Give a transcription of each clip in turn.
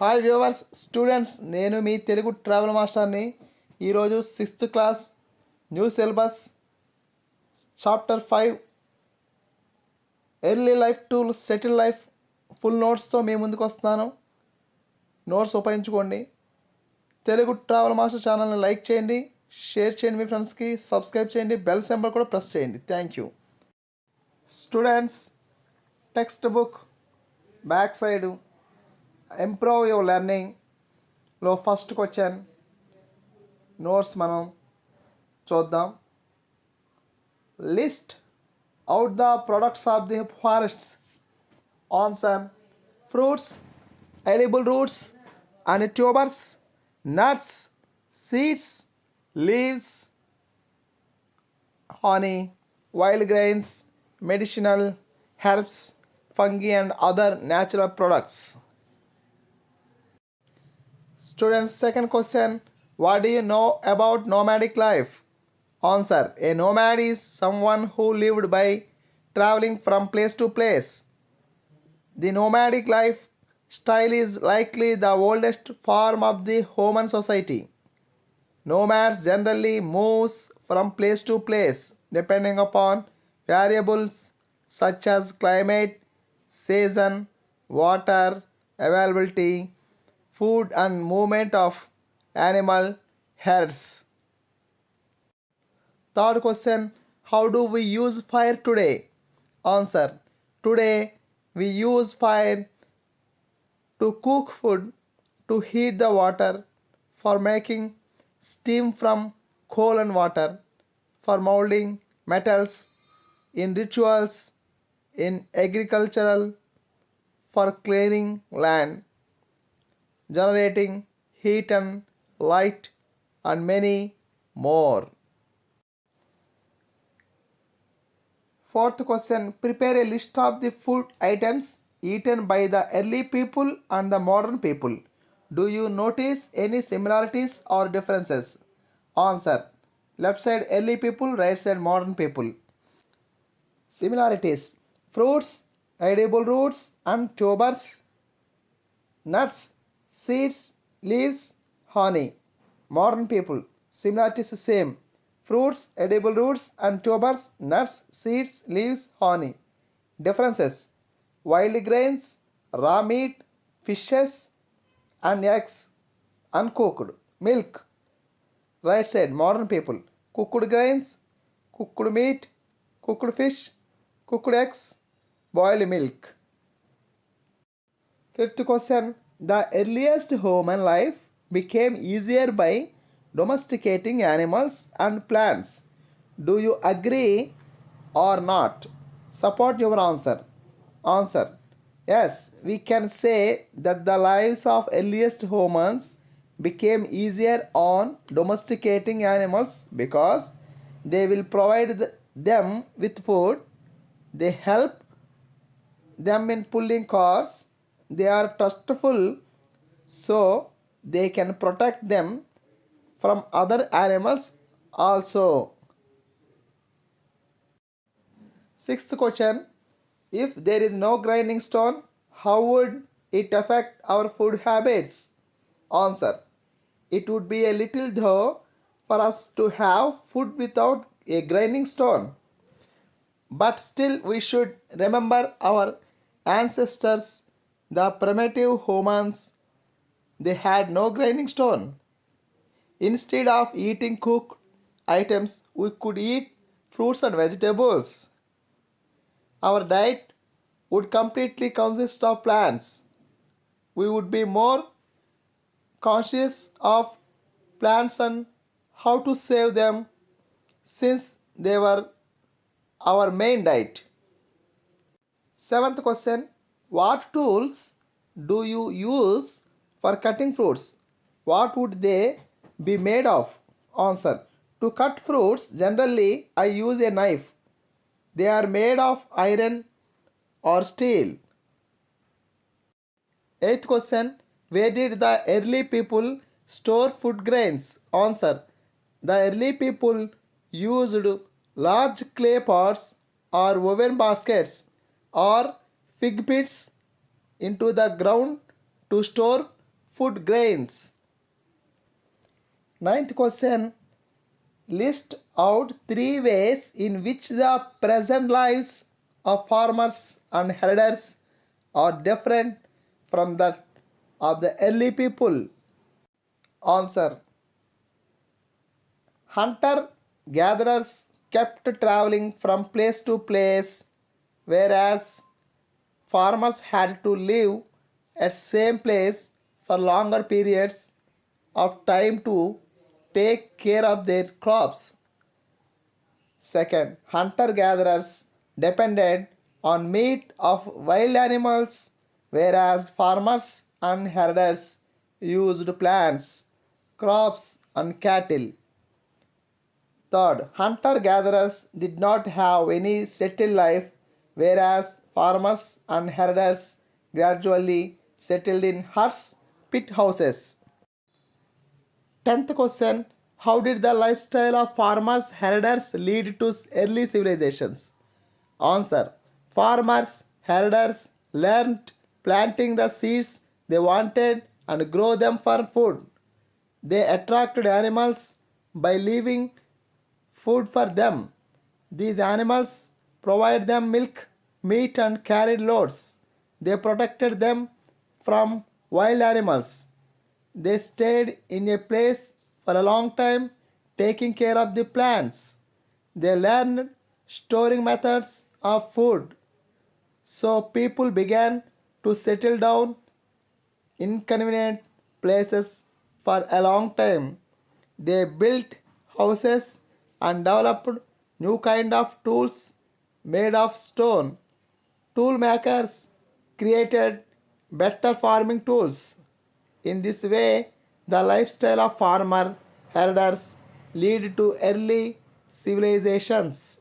Hi viewers students నేను మీ Telugu travel మాస్టర్ని ఈరోజు sixth class new syllabus chapter five early life to settle life full నోట్స్తో మీ ముందుకు వస్తున్నాను. నోట్స్ ఉపయోగించుకోండి. తెలుగు ట్రావెల్ మాస్టర్ ఛానల్ని లైక్ చేయండి షేర్ చేయండి మీ ఫ్రెండ్స్కి సబ్స్క్రైబ్ చేయండి బెల్ సింబల్ కూడా ప్రెస్ చేయండి. Thank you. Students text book back side improve your లెర్నింగ్లో ఫస్ట్ క్వశ్చన్ నోట్స్ మనం చూద్దాం list out the products of the forests answer fruits edible roots and tubers nuts seeds leaves honey, wild grains, medicinal herbs, fungi, and other natural products. Students, second question What do you know about nomadic life? Answer A nomad is someone who lived by traveling from place to place. The nomadic life style is likely the oldest form of the human society. Nomads generally moves from place to place depending upon variables such as climate, season, water availability, food and movement of animal herds. Third question How do we use fire today? Answer Today we use fire to cook food, to heat the water, for making steam from coal and water, for molding metals, in rituals, in agricultural, for clearing land, generating heat and light, and many more. Fourth question Prepare a list of the food items eaten by the early people and the modern people. Do you notice any similarities or differences? Answer Left side early people, right side modern people. Similarities Fruits, edible roots, and tubers, nuts, seeds, leaves, honey. Modern people. Similarities same. Fruits, edible roots, and tubers, nuts, seeds, leaves, honey. Differences wild grains, raw meat, fishes, and eggs, uncooked, milk. Right side modern people cooked grains, cooked meat, cooked fish, cooked eggs, boiled milk. Fifth question The earliest human life became easier by domesticating animals and plants. Do you agree or not? Support your answer. Answer Yes, we can say that the lives of earliest humans became easier on domesticating animals because they will provide them with food, they help them in pulling cars, they are trustful, so they can protect them from other animals also. Sixth question If there is no grinding stone, how would it affect our food habits? Answer It would be a little though for us to have food without a grinding stone. But still, we should remember our ancestors, the primitive humans. They had no grinding stone. Instead of eating cooked items, we could eat fruits and vegetables. Our diet would completely consist of plants. We would be more conscious of plants and how to save them since they were our main diet. Seventh question What tools do you use for cutting fruits? What would they be made of? Answer To cut fruits, generally I use a knife. They are made of iron or steel. Eighth question Where did the early people store food grains? Answer The early people used large clay pots or woven baskets or fig pits into the ground to store food grains. Ninth question List out three ways in which the present lives of farmers and herders are different from that of the early people. Answer Hunter gatherers kept traveling from place to place, whereas farmers had to live at same place for longer periods of time to take care of their crops. Second, hunter gatherers depended on meat of wild animals, whereas farmers and herders used plants, crops, and cattle. Third, hunter gatherers did not have any settled life, whereas farmers and herders gradually settled in huts, pit houses. Tenth question How did the lifestyle of farmers herders lead to early civilizations? Answer Farmers herders learned planting the seeds they wanted and grow them for food. They attracted animals by leaving food for them. These animals provide them milk, meat, and carried loads. They protected them from wild animals. They stayed in a place for a long time, taking care of the plants. They learned storing methods of food. So people began to settle down in convenient places for a long time. They built houses and developed new kind of tools made of stone. Tool makers created better farming tools. In this way, the lifestyle of farmer herders lead to early civilizations.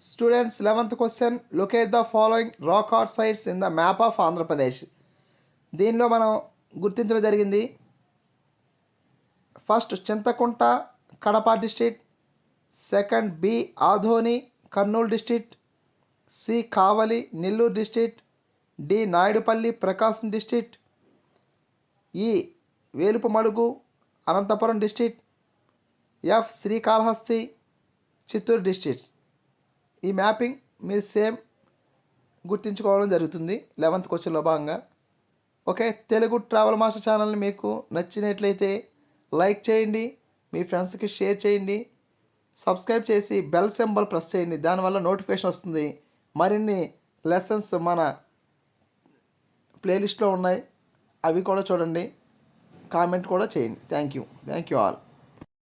Students, 11th question Locate the following rock art sites in the map of Andhra Pradesh దీనిలో మనం గుర్తించడం జరిగింది first Chintakunta Kadapa district second B Adoni Kurnool district C. Kavali Nellore district D. Naidupalli Prakasam district E. Velupumadugu Anantapur district F. Srikalahasti Chittoor districts ఈ mapping మీరు same గుర్తించుకోవడం జరుగుతుంది eleventh క్వశ్చన్లో భాగంగా. ఓకే తెలుగు ట్రావెల్ మాస్టర్ ఛానల్ని మీకు నచ్చినట్లయితే like చేయండి మీ ఫ్రెండ్స్కి షేర్ చేయండి సబ్స్క్రైబ్ చేసి బెల్ సింబల్ ప్రెస్ చేయండి దానివల్ల నోటిఫికేషన్ వస్తుంది. మరిన్ని లెసన్స్ మన ప్లేలిస్ట్లో ఉన్నాయి. అవి కూడా చూడండి. కామెంట్ కూడా చేయండి. Thank you thank you all